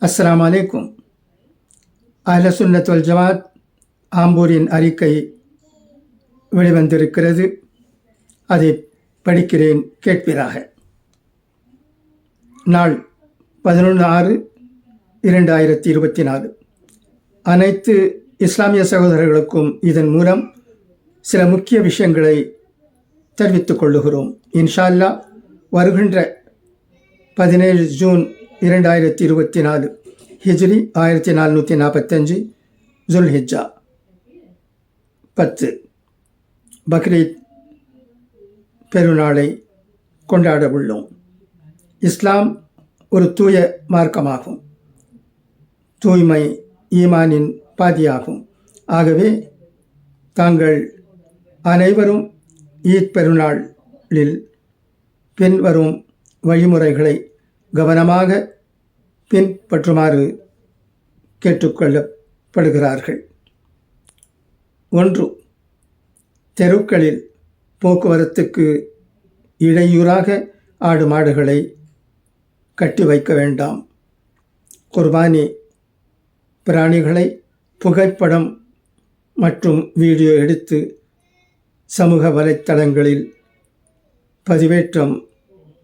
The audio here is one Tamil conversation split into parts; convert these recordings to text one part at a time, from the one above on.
அஸ்லாம் அலைக்கும் அஹ்ல சுன்னத் வல் ஜமாத் ஆம்பூரின் அறிக்கை வெளிவந்திருக்கிறது. அதை படிக்கிறேன் கேட்பீராக. நாள் பதினொன்று ஆறு இரண்டாயிரத்தி இருபத்தி நாலு. அனைத்து இஸ்லாமிய சகோதரர்களுக்கும் இதன் மூலம் சில முக்கிய விஷயங்களை தெரிவித்துக் கொள்ளுகிறோம். இன்ஷா அல்லாஹ் வருகின்ற பதினேழு ஜூன் இரண்டாயிரத்தி இருபத்தி நாலு ஹிஜ்ரி ஆயிரத்தி நானூற்றி நாற்பத்தஞ்சு ஜுல்ஹிஜா பத்து பக்ரீத் பெருநாளை கொண்டாட உள்ளோம். இஸ்லாம் ஒரு தூய மார்க்கமாகும். தூய்மை ஈமானின் பாதியாகும். ஆகவே தாங்கள் அனைவரும் ஈத் பெருநாளில் பின்வரும் வழிமுறைகளை கவனமாக பின்பற்றுமாறு கேட்டுக்கொள்ளப்படுகிறார்கள். ஒன்று தெருக்களில் போக்குவரத்துக்கு இடையூறாக ஆடு மாடுகளை கட்டி வைக்க வேண்டாம். குர்பானி பிராணிகளை புகைப்படம் மற்றும் வீடியோ எடுத்து சமூக வலைத்தளங்களில் பதிவேற்றம்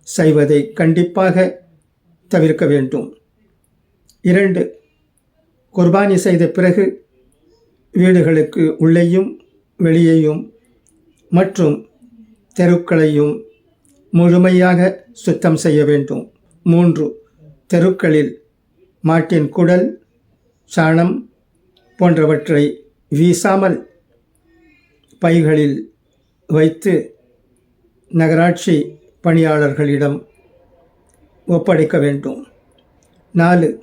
செய்வதை கண்டிப்பாக தவிர்க்க வேண்டும். இரண்டு குர்பானி செய்த பிறகு வீடுகளுக்கு உள்ளேயும் வெளியேயும் மற்றும் தெருக்களையும் முழுமையாக சுத்தம் செய்ய வேண்டும். மூன்று தெருக்களில் மாட்டின் குடல் சாணம் போன்றவற்றை வீசாமல் பைகளில் வைத்து நகராட்சி பணியாளர்களிடம் ஒப்படைக்க வேண்டும். நாலு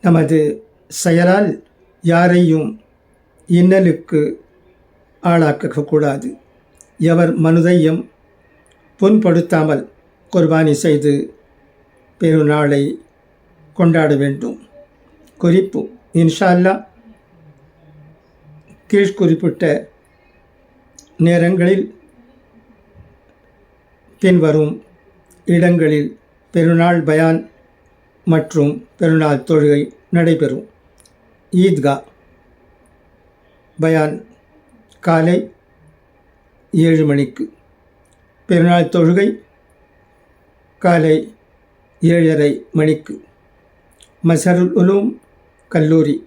நமது செயலால் யாரையும் இன்னலுக்கு ஆளாக்கக்கூடாது எவர் மனுதையும் புண்படுத்தாமல் குர்பானி செய்து பெருநாளை கொண்டாட வேண்டும். குறிப்பு இன்ஷால்லா கீழ் குறிப்பிட்ட நேரங்களில் பின்வரும் இடங்களில் பெருநாள் பயான் மற்றும் பெருநாள் தொழுகை நடைபெறும். ஈத்கா பயான் காலை ஏழு மணிக்கு. பெருநாள் தொழுகை காலை ஏழரை மணிக்கு. மசருல் உலூம் கல்லூரி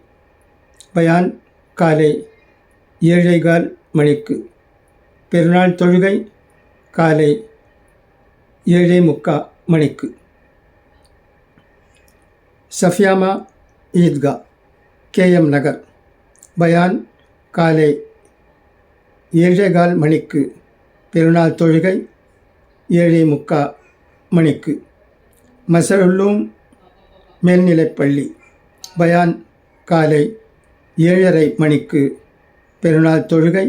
பயான் காலை ஏழைகால் மணிக்கு. பெருநாள் தொழுகை காலை ஏழை முக்கா. மணிக்கு. சஃபியாமா ஈத்கா கேஎம் நகர் பயான் காலை ஏழேகால் மணிக்கு பெருநாள் தொழுகை ஏழே முக்கா மணிக்கு. மசருள்ளூம் மேல்நிலைப்பள்ளி பயான் காலை ஏழரை மணிக்கு பெருநாள் தொழுகை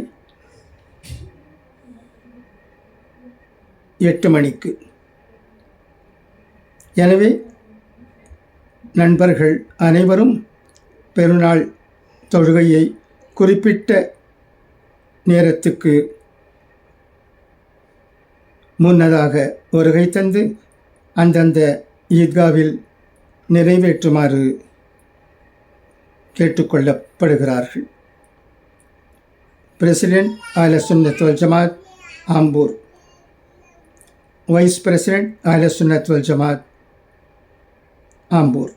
எட்டு மணிக்கு. எனவே நண்பர்கள் அனைவரும் பெருநாள் தொழுகையை குறிப்பிட்ட நேரத்துக்கு முன்னதாக வருகை தந்து அந்தந்த ஈத்காவில் நிறைவேற்றுமாறு கேட்டுக்கொள்ளப்படுகிறார்கள். பிரசிடென்ட் ஆல சுன்னத் வல் ஜமாத் ஆம்பூர். வைஸ் பிரசிடென்ட் ஆல சுன்னத் வல் ஜமாத் ஆம்பூர்